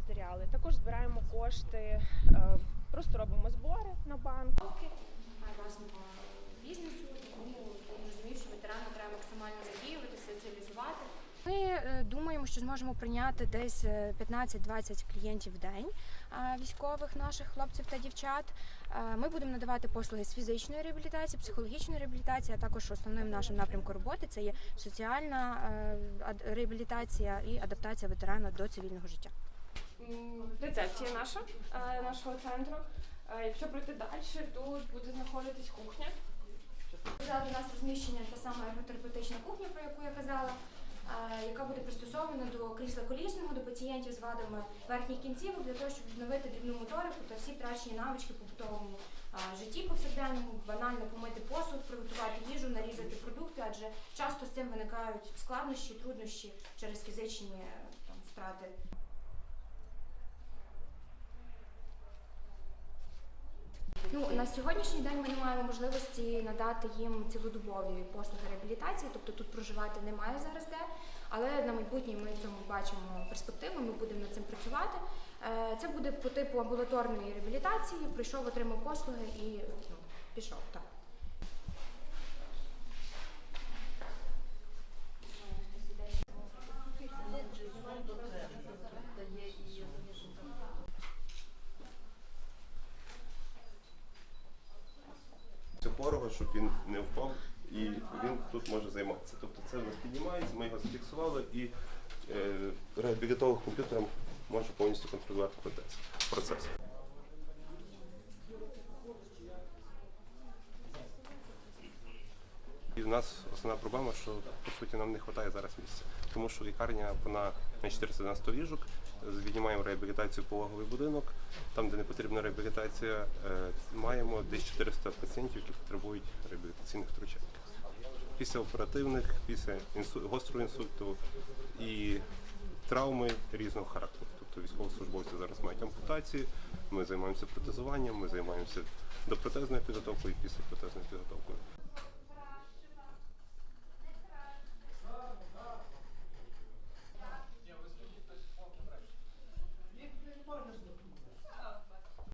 матеріали. Також збираємо кошти, е, просто робимо збори на банк. роки власного бізнесу, тому розумію, що ветерана треба максимально задіювати, соціалізувати. Ми е, думаємо, що зможемо прийняти десь е, 15-20 клієнтів в день військових наших хлопців та дівчат. Е, Ми будемо надавати послуги з фізичної реабілітації, психологічної реабілітації, а також основним нашим напрямком роботи це є соціальна е, реабілітація і адаптація ветерана до цивільного життя. Рецепція наша, е, нашого центру. Е, Якщо пройти далі, тут буде знаходитись кухня. Позаду у нас розміщення та сама ерготерапевтична кухня, про яку я казала, е, яка буде пристосована до крісла колісного, до пацієнтів з вадами верхніх кінцівок для того, щоб відновити дрібну моторику та всі втрачені навички побутовому житті повсякденному, банально помити посуд, приготувати їжу, нарізати продукти, адже часто з цим виникають складнощі, труднощі через фізичні там, втрати Ну на сьогоднішній день ми не маємо можливості надати їм цілодобові послуги реабілітації, тобто тут проживати немає зараз де. Але на майбутнє ми в цьому бачимо перспективу. Ми будемо над цим працювати. Е, Це буде по типу амбулаторної реабілітації. Прийшов, отримав послуги і ну, пішов. Опорого, щоб він не впав і він тут може займатися. Тобто це в нас піднімається, ми його зафіксували і е, реабілітолог комп'ютером може повністю контролювати процес. процес. І в нас основна проблема, що по суті нам не вистачає зараз місця, тому що лікарня вона на 490 ліжок, віднімаємо реабілітацію пологовий будинок, там, де не потрібна реабілітація, е, маємо десь 400 пацієнтів, які потребують реабілітаційних втручань. Після оперативних, після інсу... гострого інсульту і травми різного характеру. Тобто військовослужбовці зараз мають ампутації, ми займаємося протезуванням, ми займаємося допротезною підготовкою і післяпротезною підготовкою.